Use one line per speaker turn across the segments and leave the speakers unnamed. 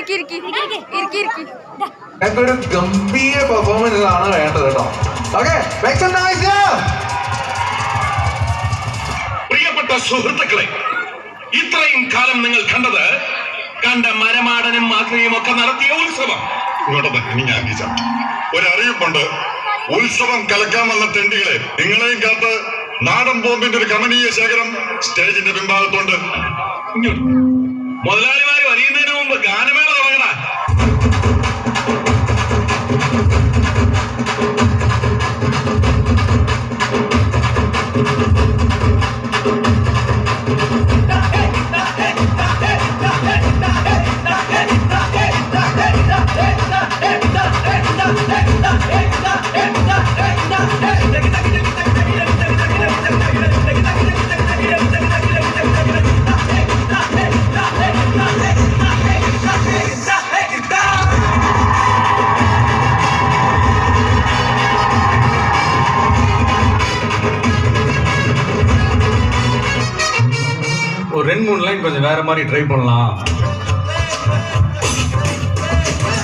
ഇരിക്കി ഇരിക്കി. ഇരിക്കി ഇരിക്കി.
ഞങ്ങളുടെ ഗംഭീര പെർഫോമൻസ് ആണ് വേണ്ടത് കേട്ടോ. ഓക്കെ
പ്രിയപ്പെട്ട സുഹൃത്തുക്കളെ ഇത്രയും കാലം നിങ്ങൾ കണ്ടത് കണ്ട മരമാടനും മാത്രയും ഒക്കെ നടത്തിയ ഉത്സവം.
ഇങ്ങോട്ട് ഇനി ഞാൻ ഒരറിയിപ്പുണ്ട് ഉത്സവം കലക്കാൻ വന്ന തെണ്ടികളെ നിങ്ങളെയും കാത്ത് നാടൻ ബോംബിന്റെ ഒരു കമനീയ ശേഖരം സ്റ്റേജിന്റെ പിൻഭാഗത്തുണ്ട്.
ഇങ്ങോട്ട്.
ரெண்டு மூணு லைன் கொஞ்சம் வேற மாதிரி ட்ரை பண்ணலாம்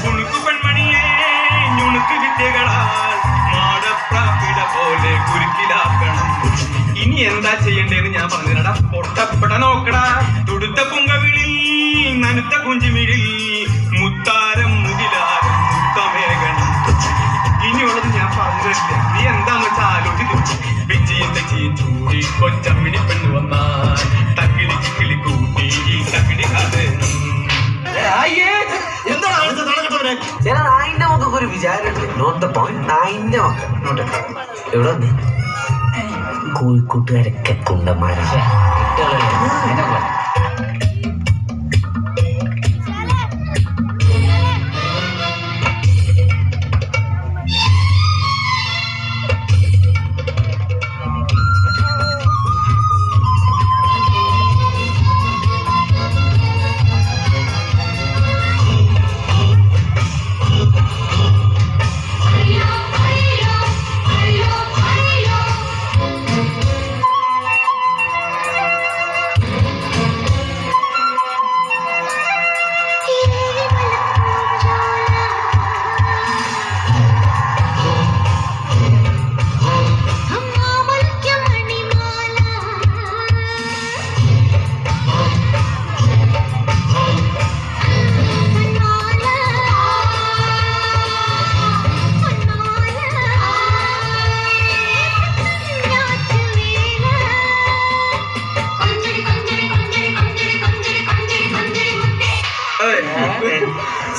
കുണുക്കു പെൺമണിയേ ഞുണുക്ക് വിദ്യകളാൽ മാടപ്രാപ്പിട പോലെ കുരുക്കിലാക്കണം ഇനി എന്താ ചെയ്യണ്ടേന്ന് ഞാൻ പറഞ്ഞിരടാ പൊട്ടപ്പെട നോക്കടാ
നോട്ട് പോയിന്റ് നൈന്റെ മക്കൾ നോട്ട് എവിടെ കോഴിക്കോട്ടുകാരൊക്കെ കുണ്ടന്മാരാണ്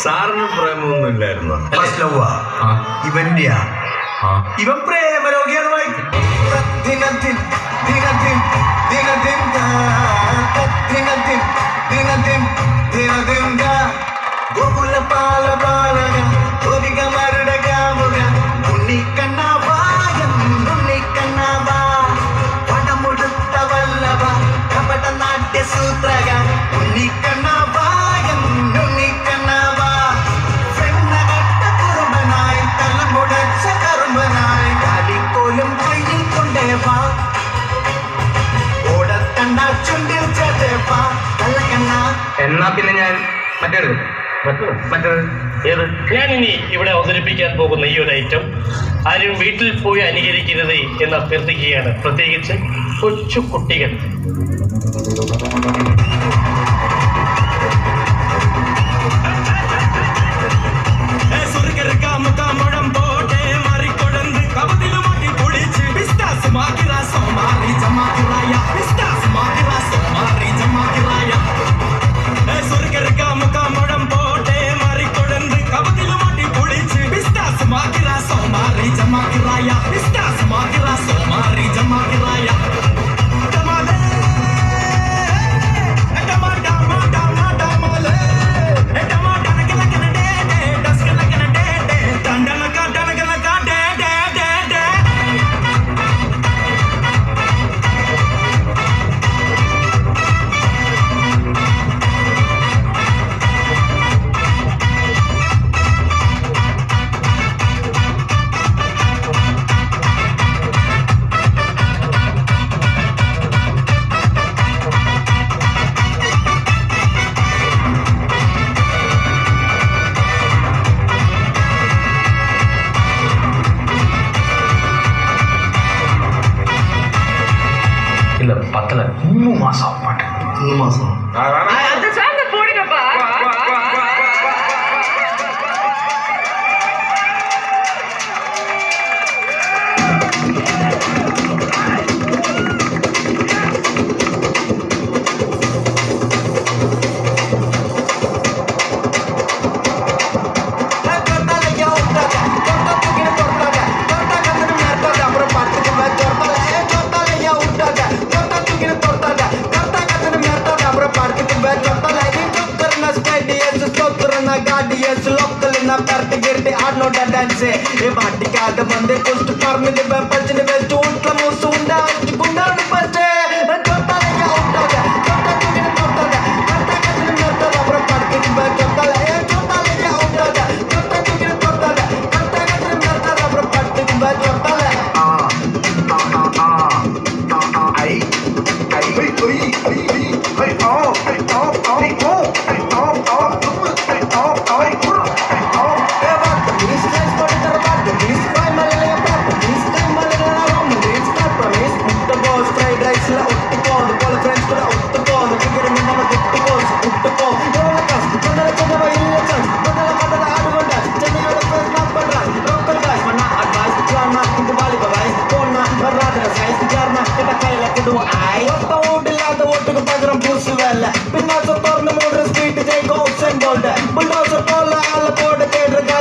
സാറിന് പ്രേമൊന്നും ഇല്ലായിരുന്നു.
ഇവന്റെയാ. ഇവൻ പ്രേമരോഗിയാണ് ഓടത്തണ്ട ചുണ്ടിൽ കള്ളക്കണ്ണ
എന്നാ പിന്നെ ഞാൻ മറ്റേത്? മറ്റേത്? ഏത്?
ഞാൻ ഇനി ഇവിടെ അവതരിപ്പിക്കാൻ പോകുന്ന ഈ ഒരു ഐറ്റം ആരും വീട്ടിൽ പോയി അനുകരിക്കരുത് എന്ന് അഭ്യർത്ഥിക്കുകയാണ്. പ്രത്യേകിച്ച് കൊച്ചു കുട്ടികൾ
இல்லை பத்தலை. இன்னும் மாசம் பாட்டு இன்னும் மாசம் से ये वाटिका के बंदे पुष्ट कर्म निवे बचन में झूठ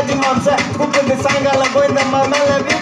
Kadimansa, who could be Sangala, who in the Mamala,